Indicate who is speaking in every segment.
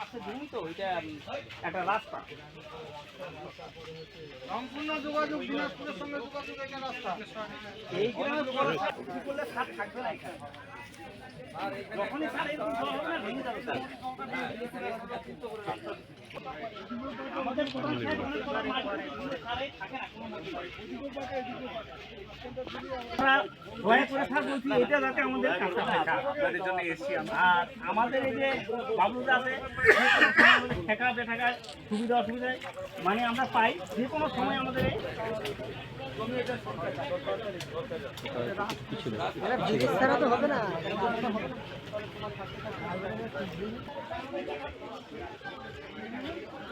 Speaker 1: পাশে জমি তো এটা একটা রাস্তা।
Speaker 2: সম্পূর্ণ যোগাযোগ দিনাজপুরের সঙ্গে যোগাযোগ এটা রাস্তা।
Speaker 1: এই বড় করলে সাপ থাকবে না এখানে। যখনই স্যার এরকম হবে না, ভেঙে যাবে স্যার এটা আমাদের আর আমাদের এই যে আছে, ঠেকা সুবিধা অসুবিধায় মানে আমরা পাই, যে কোনো সময় আমাদের তো হবে না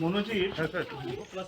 Speaker 1: মনোজিৎ? হ্যাঁ,